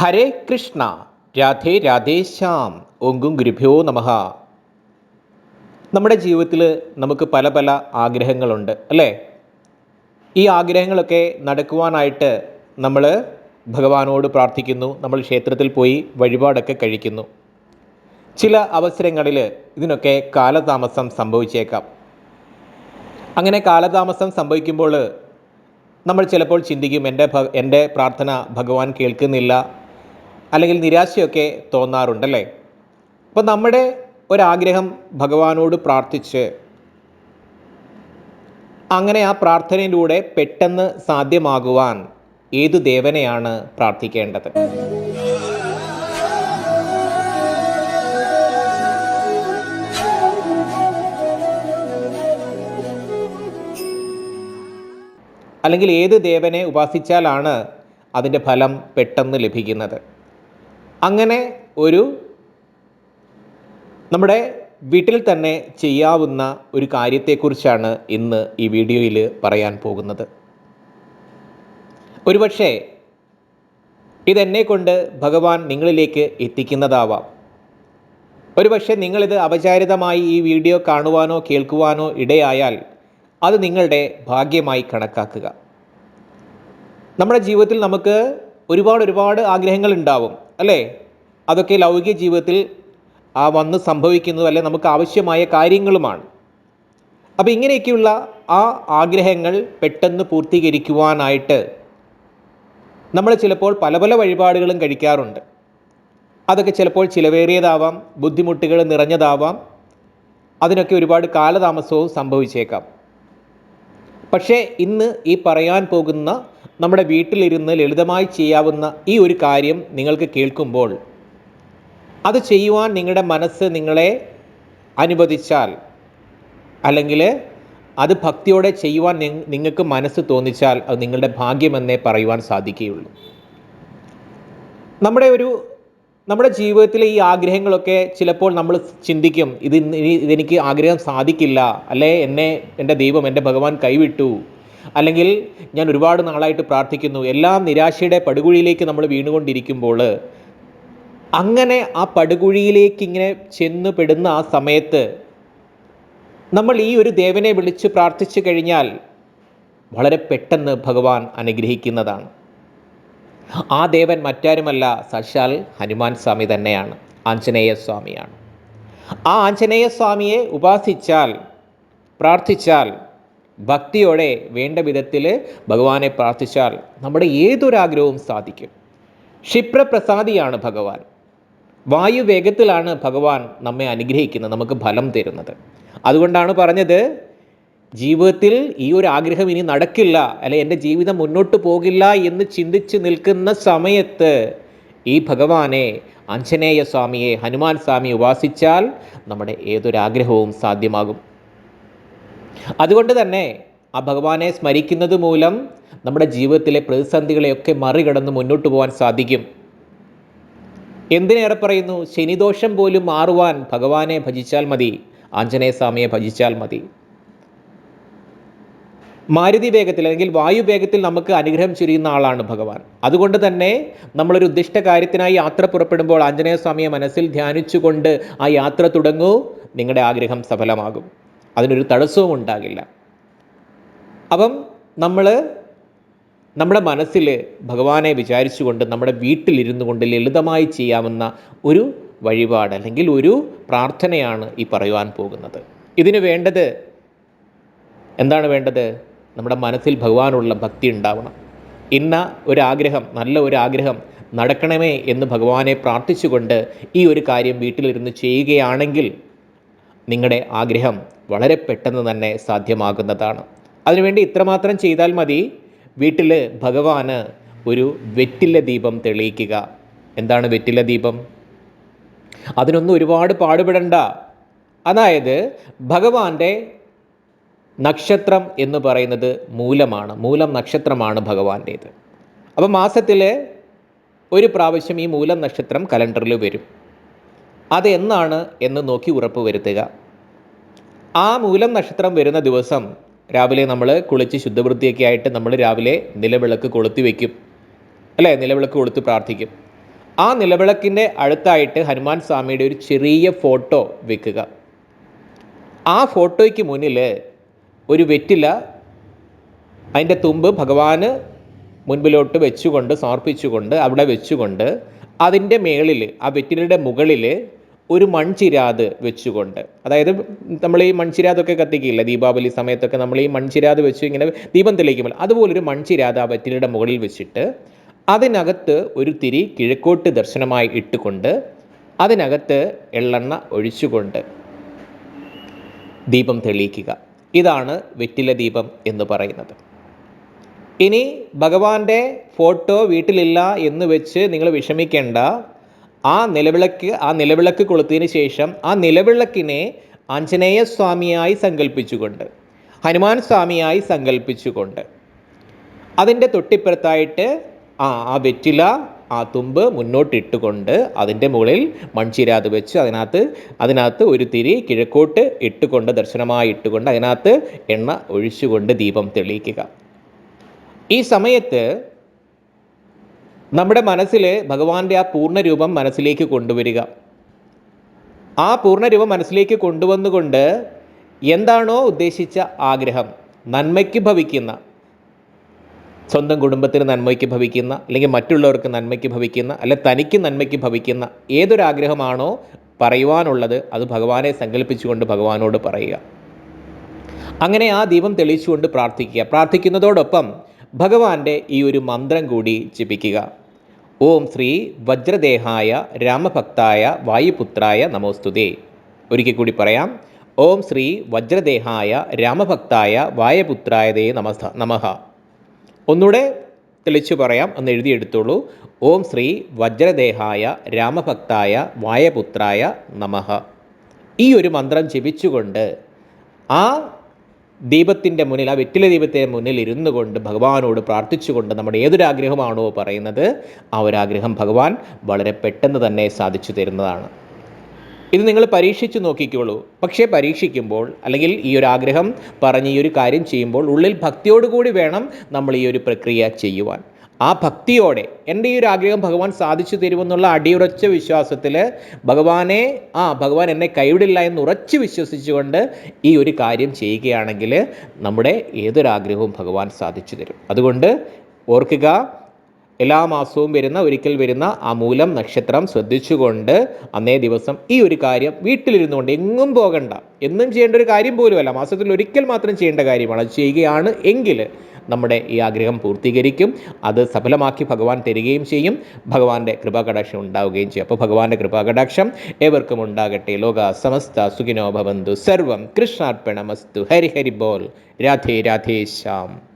ഹരേ കൃഷ്ണ രാധേ രാധേശ്യാം ഓങ്കും ഗുരുഭ്യോ നമഃ. നമ്മുടെ ജീവിതത്തിൽ നമുക്ക് പല പല ആഗ്രഹങ്ങളുണ്ട് അല്ലേ? ഈ ആഗ്രഹങ്ങളൊക്കെ നടക്കുവാനായിട്ട് നമ്മൾ ഭഗവാനോട് പ്രാർത്ഥിക്കുന്നു നമ്മൾ ക്ഷേത്രത്തിൽ പോയി വഴിപാടൊക്കെ കഴിക്കുന്നു. ചില അവസരങ്ങളിൽ ഇതിനൊക്കെ കാലതാമസം സംഭവിച്ചേക്കാം. അങ്ങനെ കാലതാമസം സംഭവിക്കുമ്പോൾ നമ്മൾ ചിലപ്പോൾ ചിന്തിക്കും എന്റെ എന്റെ പ്രാർത്ഥന ഭഗവാൻ കേൾക്കുന്നില്ല അല്ലെങ്കിൽ നിരാശയൊക്കെ തോന്നാറുണ്ടല്ലേ? അപ്പോൾ നമ്മുടെ ഒരാഗ്രഹം ഭഗവാനോട് പ്രാർത്ഥിച്ച് അങ്ങനെ ആ പ്രാർത്ഥനയിലൂടെ പെട്ടെന്ന് സാധ്യമാകുവാൻ ഏതു ദേവനെയാണ് പ്രാർത്ഥിക്കേണ്ടത്? അല്ലെങ്കിൽ ഏത് ദേവനെ ഉപാസിച്ചാലാണ് അതിന്റെ ഫലം പെട്ടെന്ന് ലഭിക്കുന്നത്? അങ്ങനെ ഒരു നമ്മുടെ വീട്ടിൽ തന്നെ ചെയ്യാവുന്ന ഒരു കാര്യത്തെക്കുറിച്ചാണ് ഇന്ന് ഈ വീഡിയോയിൽ പറയാൻ പോകുന്നത്. ഒരുപക്ഷെ ഇതെന്നെ കൊണ്ട് ഭഗവാൻ നിങ്ങളിലേക്ക് എത്തിക്കുന്നതാവാം. ഒരുപക്ഷെ നിങ്ങളിത് അപചാരിതമായി ഈ വീഡിയോ കാണുവാനോ കേൾക്കുവാനോ ഇടയായാൽ അത് നിങ്ങളുടെ ഭാഗ്യമായി കണക്കാക്കുക. നമ്മുടെ ജീവിതത്തിൽ നമുക്ക് ഒരുപാട് ഒരുപാട് ആഗ്രഹങ്ങൾ ഉണ്ടാവും അല്ലേ? അതൊക്കെ ലൗകിക ജീവിതത്തിൽ ആ വന്ന് സംഭവിക്കുന്നതും അല്ലെ നമുക്ക് ആവശ്യമായ കാര്യങ്ങളുമാണ്. അപ്പോൾ ഇങ്ങനെയൊക്കെയുള്ള ആ ആഗ്രഹങ്ങൾ പെട്ടെന്ന് പൂർത്തീകരിക്കുവാനായിട്ട് നമ്മൾ ചിലപ്പോൾ പല പല വഴിപാടുകളും കഴിക്കാറുണ്ട്. അതൊക്കെ ചിലപ്പോൾ ചിലവേറിയതാവാം ബുദ്ധിമുട്ടുകൾ നിറഞ്ഞതാവാം അതിനൊക്കെ ഒരുപാട് കാലതാമസവും സംഭവിച്ചേക്കാം. പക്ഷേ ഇന്ന് ഈ പറയാൻ പോകുന്ന നമ്മുടെ വീട്ടിലിരുന്ന് ലളിതമായി ചെയ്യാവുന്ന ഈ ഒരു കാര്യം നിങ്ങൾക്ക് കേൾക്കുമ്പോൾ അത് ചെയ്യുവാൻ നിങ്ങളുടെ മനസ്സ് നിങ്ങളെ അനുവദിച്ചാൽ അല്ലെങ്കിൽ അത് ഭക്തിയോടെ ചെയ്യുവാൻ നിങ്ങൾക്ക് മനസ്സ് തോന്നിച്ചാൽ അത് നിങ്ങളുടെ ഭാഗ്യമെന്നേ പറയുവാൻ സാധിക്കുകയുള്ളൂ. നമ്മുടെ ഒരു നമ്മുടെ ജീവിതത്തിലെ ഈ ആഗ്രഹങ്ങളൊക്കെ ചിലപ്പോൾ നമ്മൾ ചിന്തിക്കും ഇത് ഇതെനിക്ക് ആഗ്രഹം സാധിക്കില്ല അല്ലേ? എന്നെ എന്റെ ദൈവം എന്റെ ഭഗവാൻ കൈവിട്ടു അല്ലെങ്കിൽ ഞാൻ ഒരുപാട് നാളായിട്ട് പ്രാർത്ഥിക്കുന്നു. എല്ലാം നിരാശയുടെ പടുകുഴിയിലേക്ക് നമ്മൾ വീണുകൊണ്ടിരിക്കുമ്പോൾ അങ്ങനെ ആ പടുകുഴിയിലേക്ക് ഇങ്ങനെ ചെന്നുപെടുന്ന ആ സമയത്ത് നമ്മൾ ഈ ഒരു ദേവനെ വിളിച്ച് പ്രാർത്ഥിച്ചു കഴിഞ്ഞാൽ വളരെ പെട്ടെന്ന് ഭഗവാൻ അനുഗ്രഹിക്കുന്നതാണ്. ആ ദേവൻ മറ്റാരുമല്ല സാക്ഷാൽ ഹനുമാൻ സ്വാമി തന്നെയാണ് ആഞ്ജനേയ സ്വാമിയാണ്. ആ ആഞ്ജനേയ സ്വാമിയെ ഉപാസിച്ചാൽ പ്രാർത്ഥിച്ചാൽ ഭക്തിയോടെ വേണ്ട വിധത്തിൽ ഭഗവാനെ പ്രാർത്ഥിച്ചാൽ നമ്മുടെ ഏതൊരാഗ്രഹവും സാധിക്കും. ക്ഷിപ്രപ്രസാദിയാണ് ഭഗവാൻ. വായുവേഗത്തിലാണ് ഭഗവാൻ നമ്മെ അനുഗ്രഹിക്കുന്നത് നമുക്ക് ഫലം തരുന്നത്. അതുകൊണ്ടാണ് പറഞ്ഞത് ജീവിതത്തിൽ ഈ ഒരു ആഗ്രഹം ഇനി നടക്കില്ല അല്ലെ എന്റെ ജീവിതം മുന്നോട്ട് പോകില്ല എന്ന് ചിന്തിച്ച് നിൽക്കുന്ന സമയത്ത് ഈ ഭഗവാനെ ആഞ്ജനേയ സ്വാമിയെ ഹനുമാൻ സ്വാമി ഉപാസിച്ചാൽ നമ്മുടെ ഏതൊരാഗ്രഹവും സാധ്യമാകും. അതുകൊണ്ട് തന്നെ ആ ഭഗവാനെ സ്മരിക്കുന്നത് മൂലം നമ്മുടെ ജീവിതത്തിലെ പ്രതിസന്ധികളെയൊക്കെ മറികടന്ന് മുന്നോട്ട് പോകാൻ സാധിക്കും. എന്തിനേറെ പറയുന്നു? ശനിദോഷം പോലും മാറുവാൻ ഭഗവാനെ ഭജിച്ചാൽ മതി. ആഞ്ജനേയ സ്വാമിയെ ഭജിച്ചാൽ മതി. മാരുതി വേഗത്തിൽ അല്ലെങ്കിൽ വായു വേഗത്തിൽ നമുക്ക് അനുഗ്രഹം ചുരിയുന്ന ആളാണ് ഭഗവാൻ. അതുകൊണ്ട് തന്നെ നമ്മളൊരു ഉദ്ദിഷ്ട കാര്യത്തിനായി യാത്ര പുറപ്പെടുമ്പോൾ ആഞ്ജനേയ സ്വാമിയെ മനസ്സിൽ ധ്യാനിച്ചുകൊണ്ട് ആ യാത്ര തുടങ്ങൂ. നിങ്ങളുടെ ആഗ്രഹം സഫലമാകും. അതിനൊരു തടസ്സവും ഉണ്ടാകില്ല. അപ്പം നമ്മൾ നമ്മുടെ മനസ്സിൽ ഭഗവാനെ വിചാരിച്ചുകൊണ്ട് നമ്മുടെ വീട്ടിലിരുന്നു കൊണ്ട് ലളിതമായി ചെയ്യാവുന്ന ഒരു വഴിപാട് അല്ലെങ്കിൽ ഒരു പ്രാർത്ഥനയാണ് ഈ പറയുവാൻ പോകുന്നത്. ഇതിന് വേണ്ടത് എന്താണ് വേണ്ടത്? നമ്മുടെ മനസ്സിൽ ഭഗവാനുള്ള ഭക്തി ഉണ്ടാവണം. ഇന്ന ഒരാഗ്രഹം നല്ല ഒരു ആഗ്രഹം നടക്കണമേ എന്ന് ഭഗവാനെ പ്രാർത്ഥിച്ചുകൊണ്ട് ഈ ഒരു കാര്യം വീട്ടിലിരുന്ന് ചെയ്യുകയാണെങ്കിൽ നിങ്ങളുടെ ആഗ്രഹം വളരെ പെട്ടെന്ന് തന്നെ സാധ്യമാകുന്നതാണ്. അതിനുവേണ്ടി ഇത്രമാത്രം ചെയ്താൽ മതി. വീട്ടിൽ ഭഗവാന് ഒരു വെറ്റില ദീപം തെളിയിക്കുക. എന്താണ് വെറ്റില ദീപം? അതിനൊന്നും ഒരുപാട് പാടുപെടണ്ട. അതായത് ഭഗവാന്റെ നക്ഷത്രം എന്ന് പറയുന്നത് മൂലമാണ്. മൂലം നക്ഷത്രമാണ് ഭഗവാന്റേത്. അപ്പോൾ മാസത്തിൽ ഒരു പ്രാവശ്യം ഈ മൂലം നക്ഷത്രം കലണ്ടറിൽ വരും. അത് എന്നാണ് എന്ന് നോക്കി ഉറപ്പ് വരുത്തുക. ആ മൂലം നക്ഷത്രം വരുന്ന ദിവസം രാവിലെ നമ്മൾ കുളിച്ച് ശുദ്ധവൃത്തിയൊക്കെ ആയിട്ട് നമ്മൾ രാവിലെ നിലവിളക്ക് കൊളുത്തി വയ്ക്കും അല്ലേ? നിലവിളക്ക് കൊളുത്തി പ്രാർത്ഥിക്കും. ആ നിലവിളക്കിന്റെ അടുത്തായിട്ട് ഹനുമാൻ സ്വാമിയുടെ ഒരു ചെറിയ ഫോട്ടോ വെക്കുക. ആ ഫോട്ടോയ്ക്ക് മുന്നിൽ ഒരു വെറ്റില അതിന്റെ തുമ്പ് ഭഗവാന് മുൻപിലോട്ട് വെച്ചുകൊണ്ട് സമർപ്പിച്ചുകൊണ്ട് അവിടെ വെച്ചുകൊണ്ട് അതിന്റെ മേളിൽ ആ വെറ്റിലയുടെ മുകളിൽ ഒരു മൺചിരാത് വെച്ചുകൊണ്ട്. അതായത് നമ്മൾ ഈ മൺചിരാതൊക്കെ കത്തിക്കില്ല ദീപാവലി സമയത്തൊക്കെ നമ്മൾ ഈ മൺചിരാത് വെച്ച് ഇങ്ങനെ ദീപം തെളിയിക്കുമ്പോൾ അതുപോലൊരു മൺചിരാത് ആ വെറ്റിലയുടെ മുകളിൽ വെച്ചിട്ട് അതിനകത്ത് ഒരു തിരി കിഴക്കോട്ട് ദർശനമായി ഇട്ടുകൊണ്ട് അതിനകത്ത് എള്ളെണ്ണ ഒഴിച്ചുകൊണ്ട് ദീപം തെളിയിക്കുക. ഇതാണ് വെറ്റില ദീപം എന്ന് പറയുന്നത്. ഇനി ഭഗവാന്റെ ഫോട്ടോ വീട്ടിലില്ല എന്ന് വെച്ച് നിങ്ങൾ വിഷമിക്കേണ്ട ആ നിലവിളക്ക് ആ നിലവിളക്ക് കൊളുത്തതിന് ശേഷം ആ നിലവിളക്കിനെ ആഞ്ജനേയ സ്വാമിയായി സങ്കല്പിച്ചുകൊണ്ട് ഹനുമാൻ സ്വാമിയായി സങ്കല്പിച്ചുകൊണ്ട് അതിന്റെ തൊട്ടിപ്പുറത്തായിട്ട് ആ ആ വെറ്റില ആ തുമ്പ് മുന്നോട്ടിട്ടുകൊണ്ട് അതിന്റെ മുകളിൽ മൺചിരാത് വെച്ച്. അതിനകത്ത് അതിനകത്ത് ഒരു തിരി കിഴക്കോട്ട് ഇട്ടുകൊണ്ട് ദർശനമായി ഇട്ടുകൊണ്ട് അതിനകത്ത് എണ്ണ ഒഴിച്ചുകൊണ്ട് ദീപം തെളിയിക്കുക. ഈ സമയത്ത് നമ്മുടെ മനസ്സിലെ ഭഗവാന്റെ ആ പൂർണരൂപം മനസ്സിലേക്ക് കൊണ്ടുവരിക. ആ പൂർണരൂപം മനസ്സിലേക്ക് കൊണ്ടുവന്നുകൊണ്ട് എന്താണോ ഉദ്ദേശിച്ച ആഗ്രഹം നന്മയ്ക്ക് ഭവിക്കുന്ന സ്വന്തം കുടുംബത്തിന് നന്മയ്ക്ക് ഭവിക്കുന്ന അല്ലെങ്കിൽ മറ്റുള്ളവർക്ക് നന്മയ്ക്ക് ഭവിക്കുന്ന അല്ലെ തനിക്ക് നന്മയ്ക്ക് ഭവിക്കുന്ന ഏതൊരാഗ്രഹമാണോ പറയുവാനുള്ളത് അത് ഭഗവാനെ സങ്കല്പിച്ചുകൊണ്ട് ഭഗവാനോട് പറയുക. അങ്ങനെ ആ ദീപം തെളിയിച്ചുകൊണ്ട് പ്രാർത്ഥിക്കുക. പ്രാർത്ഥിക്കുന്നതോടൊപ്പം ഭഗവാന്റെ ഈ ഒരു മന്ത്രം കൂടി ജപിക്കുക. ഓം ശ്രീ വജ്രദേഹായ രാമഭക്തായ വായുപുത്രായ നമോസ്തുതേ. ഒരിക്കൽ കൂടി പറയാം. ഓം ശ്രീ വജ്രദേഹായ രാമഭക്തായ വായപുത്രായതേ നമസ്ത നമഹ ഒന്നുകൂടെ തെളിച്ചു പറയാം എന്ന് എഴുതിയെടുത്തോളൂ. ഓം ശ്രീ വജ്രദേഹായ രാമഭക്തായ വായപുത്രായ നമഹ ഈ ഒരു മന്ത്രം ജപിച്ചുകൊണ്ട് ആ ദീപത്തിന്റെ മുന്നിൽ ആ വെറ്റില ദീപത്തിന്റെ മുന്നിൽ ഇരുന്നു കൊണ്ട് ഭഗവാനോട് പ്രാർത്ഥിച്ചുകൊണ്ട് നമ്മുടെ ഏതൊരാഗ്രഹമാണോ പറയുന്നത് ആ ഒരാഗ്രഹം ഭഗവാൻ വളരെ പെട്ടെന്ന് തന്നെ സാധിച്ചു തരുന്നതാണ്. ഇത് നിങ്ങൾ പരീക്ഷിച്ച് നോക്കിക്കോളൂ. പക്ഷേ പരീക്ഷിക്കുമ്പോൾ അല്ലെങ്കിൽ ഈ ഒരു ആഗ്രഹം പറഞ്ഞ് ഈ ഒരു കാര്യം ചെയ്യുമ്പോൾ ഉള്ളിൽ ഭക്തിയോടുകൂടി വേണം നമ്മൾ ഈ ഒരു പ്രക്രിയ ചെയ്യുവാൻ. ആ ഭക്തിയോടെ എന്റെ ഈ ഒരു ആഗ്രഹം ഭഗവാൻ സാധിച്ചു തരുമെന്നുള്ള അടിയുറച്ച വിശ്വാസത്തിൽ ഭഗവാനെ ആ ഭഗവാൻ എന്നെ കൈവിടില്ല എന്ന് ഉറച്ച് വിശ്വസിച്ചുകൊണ്ട് ഈ ഒരു കാര്യം ചെയ്യുകയാണെങ്കിൽ നമ്മുടെ ഏതൊരാഗ്രഹവും ഭഗവാൻ സാധിച്ചു തരും. അതുകൊണ്ട് ഓർക്കുക എല്ലാ മാസവും വരുന്ന ഒരിക്കൽ വരുന്ന ആ മൂലം നക്ഷത്രം ശ്രദ്ധിച്ചുകൊണ്ട് അന്നേ ദിവസം ഈ ഒരു കാര്യം വീട്ടിലിരുന്നുകൊണ്ട് എങ്ങും പോകണ്ട. എന്നും ചെയ്യേണ്ട ഒരു കാര്യം പോലുമല്ല. മാസത്തിൽ ഒരിക്കൽ മാത്രം ചെയ്യേണ്ട കാര്യമാണ്. അത് ചെയ്യുകയാണ് എങ്കിൽ നമ്മുടെ ഈ ആഗ്രഹം പൂർത്തീകരിക്കും. അത് സഫലമാക്കി ഭഗവാൻ തരികയും ചെയ്യും. ഭഗവാന്റെ കൃപാകടാക്ഷം ഉണ്ടാവുകയും ചെയ്യും. അപ്പോൾ ഭഗവാന്റെ കൃപാകടാക്ഷം ഏവർക്കും ഉണ്ടാകട്ടെ. ലോക സമസ്ത സുഖിനോ ഭവന്തു. സർവം കൃഷ്ണാർപ്പണമസ്തു. ഹരി ഹരി ബോൽ രാധേ രാധേ ശ്യാം.